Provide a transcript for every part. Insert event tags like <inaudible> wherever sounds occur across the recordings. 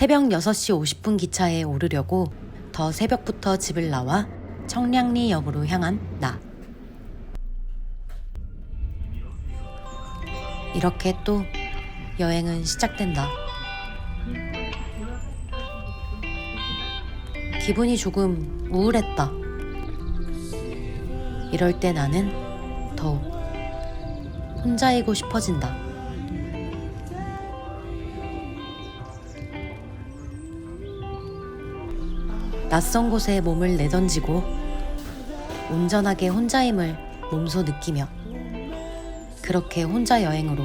새벽 6시 50분 기차에 오르려고 더 새벽부터 집을 나와 청량리역으로 향한 나. 이렇게 또 여행은 시작된다. 기분이 조금 우울했다. 이럴 때 나는 더욱 혼자이고 싶어진다. 낯선 곳에 몸을 내던지고 온전하게 혼자임을 몸소 느끼며 그렇게 혼자 여행으로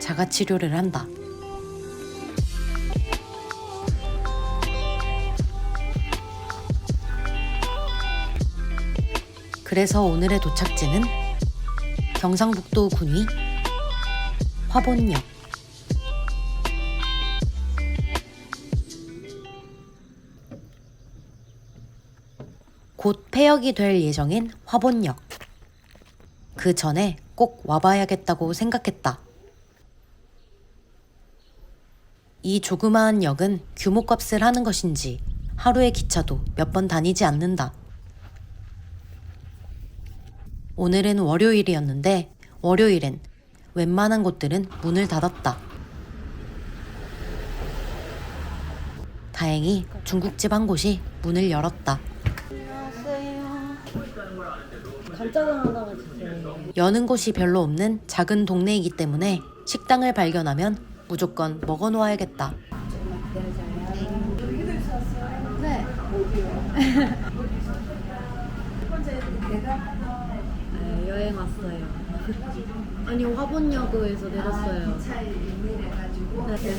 자가 치료를 한다. 그래서 오늘의 도착지는 경상북도 군위 화본역. 곧 폐역이 될 예정인 화본역. 그 전에 꼭 와봐야겠다고 생각했다. 이 조그마한 역은 규모값을 하는 것인지 하루의 기차도 몇 번 다니지 않는다. 오늘은 월요일이었는데 월요일엔 웬만한 곳들은 문을 닫았다. 다행히 중국집 한 곳이 문을 열었다. 여는 곳이 별로 없는 작은 동네이기 때문에 식당을 발견하면 무조건 먹어 놓아야겠다. 네. 네, 여행 왔어요. 아니 화본역에서 내렸어요. 네.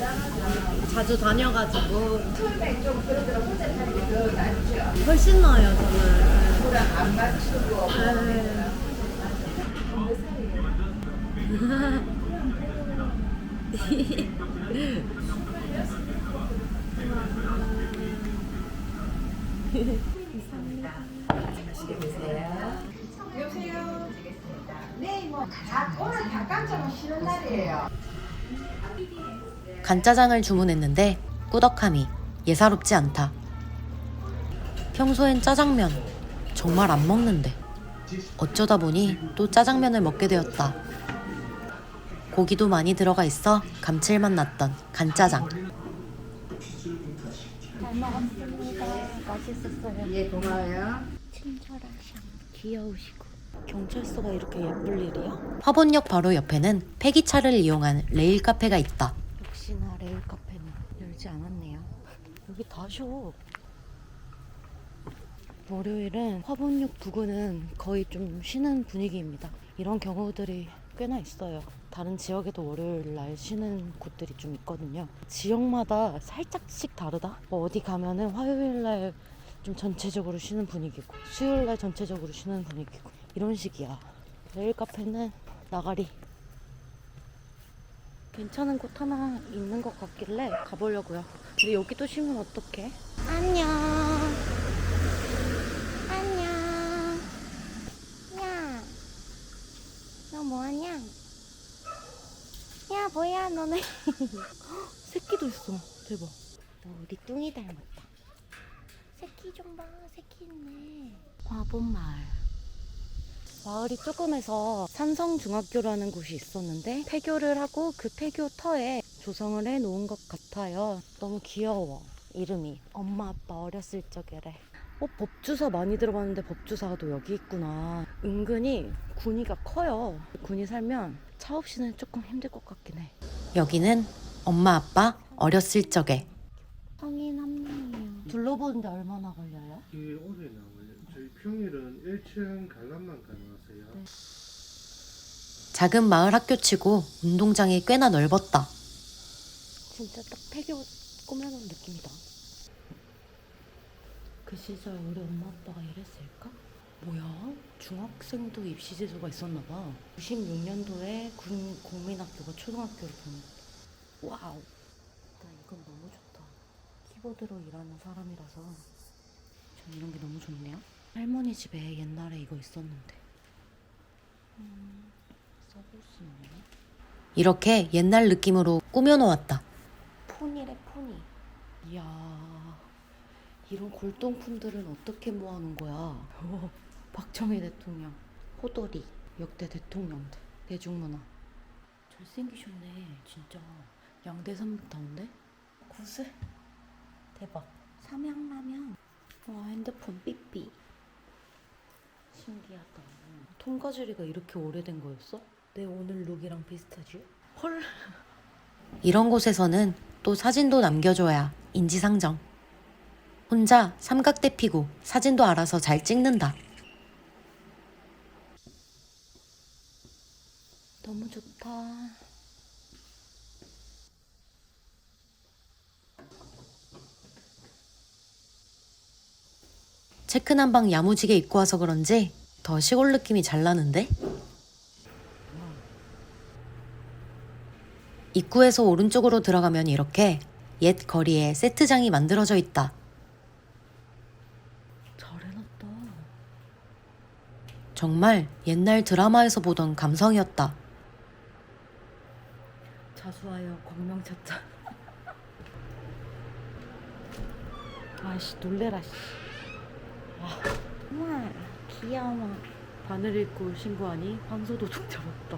자주 다녀가지고 훨씬 나아요 저는. 날이에요. <laughs> 간짜장을 주문했는데 꾸덕함이 예사롭지 않다. 평소엔 짜장면 정말 안 먹는데 어쩌다 보니 또 짜장면을 먹게 되었다. 고기도 많이 들어가 있어 감칠맛 났던 간짜장. 잘 먹었습니다. 맛있었어요. 예, 고마워요. 친절하셔. 귀여우시고. 경찰서가 이렇게 예쁠 일이야? 화본역 바로 옆에는 폐기차를 이용한 레일 카페가 있다. 역시나 레일 카페는 열지 않았네요. 여기 다 쉬어. 월요일은 화본역 부근은 거의 좀 쉬는 분위기입니다. 이런 경우들이 꽤나 있어요. 다른 지역에도 월요일 날 쉬는 곳들이 좀 있거든요. 지역마다 살짝씩 다르다. 뭐 어디 가면은 화요일 날 좀 전체적으로 쉬는 분위기고 수요일 날 전체적으로 쉬는 분위기고 이런 식이야. 레일 카페는 나가리. 괜찮은 곳 하나 있는 것 같길래 가보려고요. 근데 여기 또 쉬면 어떡해? 안녕. 야. 너 뭐하냐? 야, 뭐야, 너네. <laughs> 새끼도 있어. 대박. 너 우리 뚱이 닮았다. 새끼 좀 봐. 새끼 있네. 화본 마을. 마을이 조금해서 산성중학교라는 곳이 있었는데 폐교를 하고 그 폐교 터에 조성을 해 놓은 것 같아요. 너무 귀여워. 이름이 엄마 아빠 어렸을 적에래. 어 법주사 많이 들어봤는데 법주사가 또 여기 있구나. 은근히 군위가 커요. 군이 살면 차 없이는 조금 힘들 것 같긴 해. 여기는 엄마 아빠 어렸을 적에 성인 한 명이요. 둘러보는데 얼마나 걸려요? 이게 오래 나와요. 저희 평일은 1층 관람만 가능하세요. 작은 마을 학교치고 운동장이 꽤나 넓었다. 진짜 딱 폐교 꾸며놓은 느낌이다. 그 시절 우리 엄마 아빠가 이랬을까? 뭐야? 중학생도 입시 제도가 있었나 봐. 96년도에 군 국민학교가 초등학교를 본. 와우. 나 이건 너무 좋다. 키보드로 일하는 사람이라서 전 이런 게 너무 좋네요. 할머니 집에 옛날에 이거 있었는데. 음, 써볼 수 있나? 이렇게 옛날 느낌으로 꾸며놓았다. 폰이래 폰이 이야, 이런 골동품들은 어떻게 모아놓은 거야? 오, 박정희 대통령, 호돌이, 역대 대통령들, 대중문화. 잘생기셨네, 진짜. 양대산부터인데? 구슬? 대박. 삼양라면. 와, 핸드폰 삐삐. 신기하다. 통과제리가 이렇게 오래된 거였어? 내 오늘 룩이랑 비슷하지? 헐. <laughs> 이런 곳에서는 또 사진도 남겨줘야 인지상정. 혼자 삼각대 피고 사진도 알아서 잘 찍는다. 너무 좋다. 체크 난 방 야무지게 입고 와서 그런지 더 시골 느낌이 잘 나는데? 입구에서 오른쪽으로 들어가면 이렇게 옛 거리에 세트장이 만들어져 있다. 잘 해놨다. 정말 옛날 드라마에서 보던 감성이었다. 자수하여 광명 찾자. <laughs> 아씨 놀래라 씨. 와. 우와 귀여워. 바늘 읽고 신고하니 황소도둑 잡았다.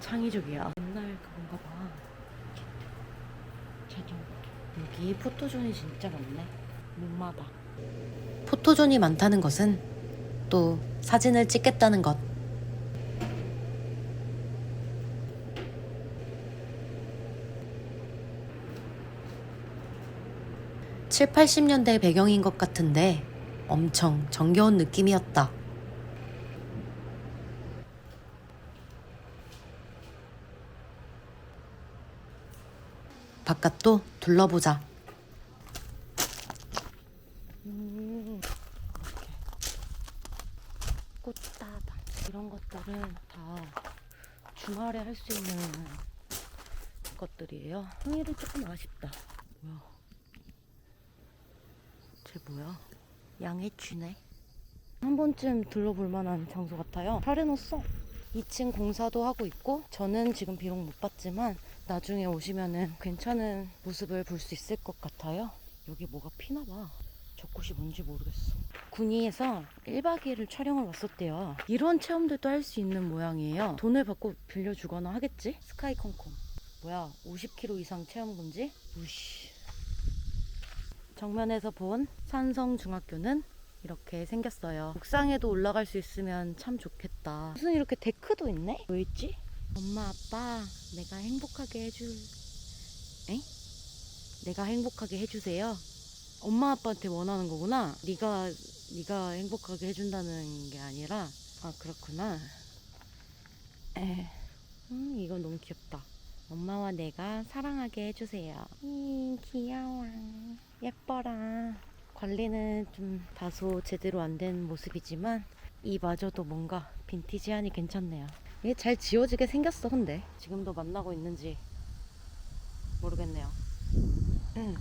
창의적이야. 옛날 그건가 봐. 여기 포토존이 진짜 많네. 목마다. 포토존이 많다는 것은 또 사진을 찍겠다는 것. 칠, 80년대 배경인 것 같은데 엄청 정겨운 느낌이었다. 바깥도 둘러보자. 음, 이렇게 꽃다방 이런 것들은 다 주말에 할 수 있는 것들이에요. 평일은 조금 아쉽다. 뭐야? 쟤 뭐야? 양해쥐네. 한 번쯤 둘러볼 만한 장소 같아요. 잘 해놨어. 2층 공사도 하고 있고 저는 지금 비록 못 봤지만 나중에 오시면은 괜찮은 모습을 볼 수 있을 것 같아요. 여기 뭐가 피나 봐. 저 꽃이 뭔지 모르겠어. 군위에서 1박 2일을 촬영을 왔었대요. 이런 체험들도 할 수 있는 모양이에요. 돈을 받고 빌려주거나 하겠지? 스카이 콩콩. 뭐야, 50km 이상 체험 금지? 우씨. 정면에서 본 산성중학교는 이렇게 생겼어요. 옥상에도 올라갈 수 있으면 참 좋겠다. 무슨 이렇게 데크도 있네? 왜 있지? 엄마, 아빠, 내가 행복하게 해줄, 에? 내가 행복하게 해주세요. 엄마 아빠한테 원하는 거구나. 네가 네가 행복하게 해준다는 게 아니라 아 그렇구나. 에, 음 이건 너무 귀엽다. 엄마와 내가 사랑하게 해주세요. 음 귀여워. 예뻐라. 관리는 좀 다소 제대로 안 된 모습이지만 이마저도 뭔가 빈티지하니 괜찮네요. 이게 잘 지워지게 생겼어 근데 지금도 만나고 있는지 모르겠네요. 음.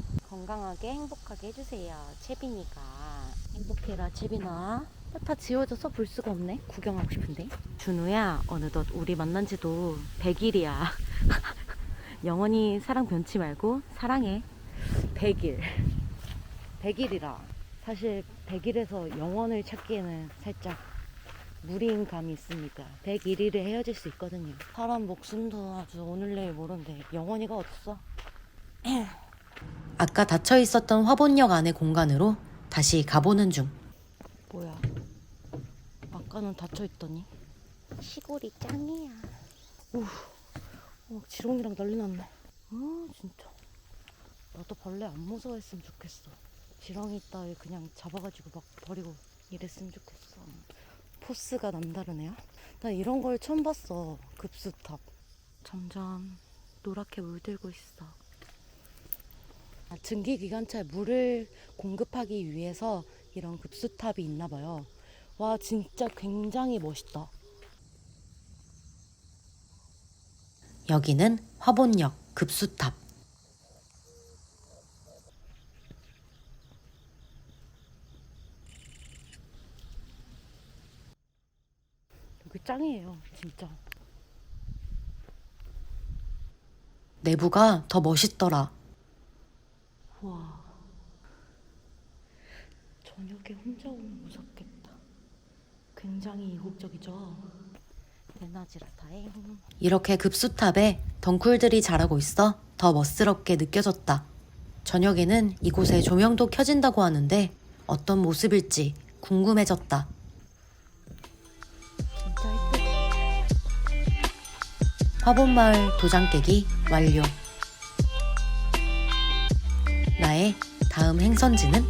건강하게 행복하게 해주세요. 채빈이가 행복해라 채빈아. 어, 다 지워져서 볼 수가 없네. 구경하고 싶은데. 준우야 어느덧 우리 만난 지도 100일이야. <laughs> 영원히 사랑 변치 말고 사랑해. 100일. 100일이라. 사실 100일에서 영원을 찾기에는 살짝 무리인 감이 있습니다. 101일에 헤어질 수 있거든요. 사람 목숨도 아주 오늘 내일 모른데 영원히가 어딨어? <clears throat> 아까 닫혀 있었던 화본역 안의 공간으로 다시 가보는 중. 뭐야? 아까는 닫혀 있더니 시골이 짱이야. 우, 어, 지렁이랑 난리 났네. 아 진짜. 나도 벌레 안 무서워했으면 좋겠어. 지렁이 따위 그냥 잡아가지고 막 버리고 이랬으면 좋겠어. 포스가 남다르네요. 나 이런 걸 처음 봤어. 급수탑. 점점 노랗게 물들고 있어. 아, 증기 기관차에 물을 공급하기 위해서 이런 급수탑이 있나 봐요. 와 진짜 굉장히 멋있다. 여기는 화본역 급수탑. 여기 짱이에요, 진짜. 내부가 더 멋있더라. 와. 저녁에 혼자 오면 무섭겠다. 굉장히 이국적이죠. 대낮이라다행. 이렇게 급수탑에 덩쿨들이 자라고 있어 더 멋스럽게 느껴졌다. 저녁에는 이곳에 조명도 켜진다고 하는데 어떤 모습일지 궁금해졌다. 화본마을 도장 깨기 완료. 나의 다음 행선지는?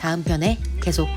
다음 편에 계속